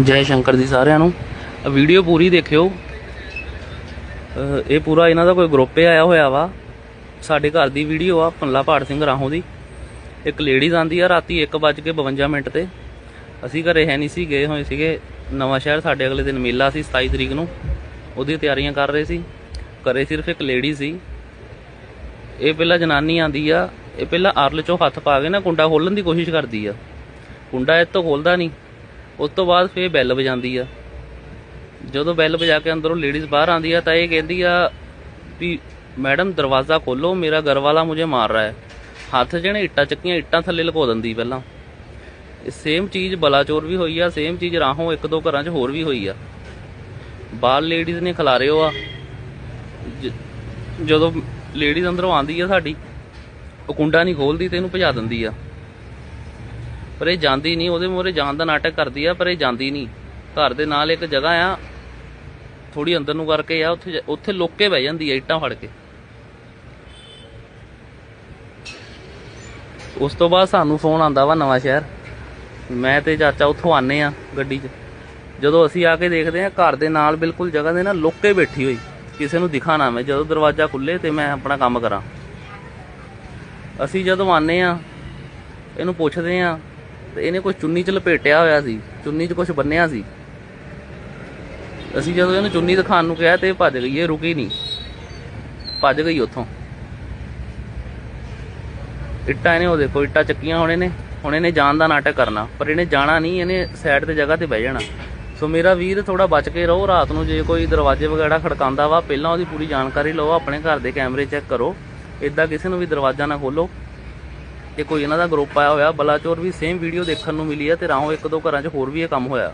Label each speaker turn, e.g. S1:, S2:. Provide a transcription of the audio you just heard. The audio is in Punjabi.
S1: ਜੈ ਸ਼ੰਕਰ ਜੀ ਸਾਰਿਆਂ ਨੂੰ। ਵੀਡੀਓ ਪੂਰੀ ਦੇਖਿਓ। ਇਹ ਪੂਰਾ ਇਹਨਾਂ ਦਾ ਕੋਈ ਗਰੁੱਪ ਆਇਆ ਹੋਇਆ ਵਾ। ਸਾਡੇ ਘਰ ਦੀ ਵੀਡੀਓ ਆ ਪੱਲਾ ਪਾੜ ਸਿੰਘ ਰਾਹੋਂ ਦੀ। ਇੱਕ ਲੇਡੀਜ਼ ਆਂਦੀ ਆ ਰਾਤੀ 1:52 ਮਿੰਟ ਤੇ। ਅਸੀਂ ਘਰੇ ਹੈ ਨਹੀਂ ਸੀ, ਗਏ ਹੋਏ ਸੀਗੇ। ਨਵਾਂ ਸ਼ਹਿਰ ਸਾਡੇ ਅਗਲੇ ਦਿਨ ਮੇਲਾ ਸੀ 27 ਤਰੀਕ ਨੂੰ। ਉਹਦੀ ਤਿਆਰੀਆਂ ਕਰ ਰਹੇ ਸੀ। ਘਰੇ ਸਿਰਫ ਇੱਕ ਲੇਡੀ ਸੀ। ਇਹ ਪਹਿਲਾਂ ਜਨਾਨੀ ਆਂਦੀ ਆ। ਇਹ ਪਹਿਲਾਂ ਅਰਲ ਚੋਂ ਹੱਥ ਪਾ ਕੇ ਨਾ ਕੁੰਡਾ ਖੋਲਣ ਦੀ ਕੋਸ਼ਿਸ਼ ਕਰਦੀ ਆ। ਕੁੰਡਾ ਇਹ ਤੋਂ ਖੋਲਦਾ ਨਹੀਂ। ਉਸ ਤੋਂ ਬਾਅਦ ਫੇਰ ਬੈਲ ਵਜਾਉਂਦੀ ਆ। ਜਦੋਂ ਬੈਲ ਵਜਾ ਕੇ ਅੰਦਰੋਂ ਲੇਡੀਜ਼ ਬਾਹਰ ਆਂਦੀ ਆ ਤਾਂ ਇਹ ਕਹਿੰਦੀ ਆ ਵੀ, ਮੈਡਮ, ਦਰਵਾਜ਼ਾ ਖੋਲੋ, ਮੇਰਾ ਘਰ ਵਾਲਾ ਮੁਝੇ ਮਾਰ ਰਿਹਾ ਹੈ। ਹੱਥ ਜਿਹੜੇ ਇੱਟਾਂ ਚੱਕੀਆਂ, ਇੱਟਾਂ ਥੱਲੇ ਲੁਕੋ ਦਿੰਦੀ ਪਹਿਲਾਂ। ਇਹ ਸੇਮ ਚੀਜ਼ ਬਲਾਚੋਰ ਵੀ ਹੋਈ ਆ ਸੇਮ ਚੀਜ਼ ਰਾਹੋਂ ਇੱਕ ਦੋ ਘਰਾਂ 'ਚ ਹੋਰ ਵੀ ਹੋਈ ਆ। ਬਾਹਰ ਲੇਡੀਜ਼ ਨੇ ਖਿਲਾਰੇ ਹੋ ਆ। ਜਦੋਂ ਲੇਡੀਜ਼ ਅੰਦਰੋਂ ਆਂਦੀ ਆ ਸਾਡੀ, ਉਹ ਕੁੰਡਾ ਨਹੀਂ ਖੋਲਦੀ ਤੇ ਇਹਨੂੰ ਭਜਾ ਦਿੰਦੀ ਆ। ਪਰ ਇਹ ਜਾਂਦੀ ਨਹੀਂ, ਉਹਦੇ ਮੂਹਰੇ ਜਾਣ ਦਾ ਨਾਟਕ ਕਰਦੀ ਆ, ਪਰ ਇਹ ਜਾਂਦੀ ਨਹੀਂ। ਘਰ ਦੇ ਨਾਲ ਇੱਕ ਜਗ੍ਹਾ ਆ ਥੋੜੀ ਅੰਦਰ ਨੂੰ ਕਰਕੇ ਆ, ਉੱਥੇ ਉੱਥੇ ਲੁੱਕ ਬਹਿ ਜਾਂਦੀ ਆ, ਇੱਟਾਂ ਫੜ ਕੇ। ਉਸ ਤੋਂ ਬਾਅਦ ਸਾਨੂੰ ਫੋਨ ਆਂਦਾ ਵਾ ਨਵਾਂ ਸ਼ਹਿਰ। ਮੈਂ ਤੇ ਚਾਚਾ ਉੱਥੋਂ ਆਨੇ ਆ ਗੱਡੀ 'ਚ। ਜਦੋਂ ਅਸੀਂ ਆ ਕੇ ਦੇਖਦੇ ਆ, ਘਰ ਦੇ ਨਾਲ ਬਿਲਕੁਲ ਜਗ੍ਹਾ ਦੇ ਨਾਲ ਲੁੱਕ ਬੈਠੀ ਹੋਈ। ਕਿਸੇ ਨੂੰ ਦਿਖਾ ਨਾ ਮੈਂ, ਜਦੋਂ ਦਰਵਾਜ਼ਾ ਖੁੱਲੇ ਤੇ ਮੈਂ ਆਪਣਾ ਕੰਮ ਕਰਾਂ। ਅਸੀਂ ਜਦੋਂ ਆਨੇ ਆ, ਇਹਨੂੰ ਪੁੱਛਦੇ ਆ ਤੇ ਇਹਨੇ ਕੋਈ ਚੁੰਨੀ ਚ ਲਪੇਟਿਆ ਹੋਇਆ ਸੀ, ਚੁੰਨੀ 'ਚ ਕੁਝ ਬੰਨਿਆ ਸੀ। ਅਸੀਂ ਜਦੋਂ ਇਹਨੂੰ ਚੁੰਨੀ ਦਿਖਾਉਣ ਨੂੰ ਕਿਹਾ ਤੇ ਇਹ ਭੱਜ ਗਈ, ਇਹ ਰੁਕੀ ਨਹੀਂ। ਭੱਜ ਗਈ ਉੱਥੋਂ। ਇੱਟਾਂ ਇਹਨੇ, ਉਹ ਦੇਖੋ, ਇੱਟਾਂ ਚੱਕੀਆਂ ਹੁਣ ਇਹਨੇ। ਹੁਣ ਇਹਨੇ ਜਾਣ ਦਾ ਨਾਟਕ ਕਰਨਾ, ਪਰ ਇਹਨੇ ਜਾਣਾ ਨਹੀਂ, ਇਹਨੇ ਸਾਈਡ ਤੇ ਜਗ੍ਹਾ ਤੇ ਬਹਿ ਜਾਣਾ। ਸੋ ਮੇਰਾ ਵੀਰ ਥੋੜਾ ਬਚ ਕੇ ਰਹੋ ਰਾਤ ਨੂੰ, ਜੇ ਕੋਈ ਦਰਵਾਜ਼ੇ ਵਗੈਰਾ ਖੜਕਾਉਂਦਾ ਵਾ, ਪਹਿਲਾਂ ਉਹਦੀ ਪੂਰੀ ਜਾਣਕਾਰੀ ਲਓ, ਆਪਣੇ ਘਰ ਦੇ ਕੈਮਰੇ ਚੈੱਕ ਕਰੋ। ਇਦਾਂ ਕਿਸੇ ਨੂੰ ਵੀ ਦਰਵਾਜ਼ਾ ਨਾ ਖੋਲੋ। ਇਹ ਕੋਈ ਇਹਨਾਂ ਦਾ ਗਰੁੱਪ ਆਇਆ ਹੋਇਆ, ਬਲਾਚੌਰ ਵੀ ਸੇਮ ਵੀਡੀਓ ਦੇਖਣ ਨੂੰ ਮਿਲੀ ਹੈ ਤੇ ਰਾਹੋਂ ਇੱਕ ਦੋ ਘਰਾਂ 'ਚ ਹੋਰ ਵੀ ਇਹ ਕੰਮ ਹੋਇਆ।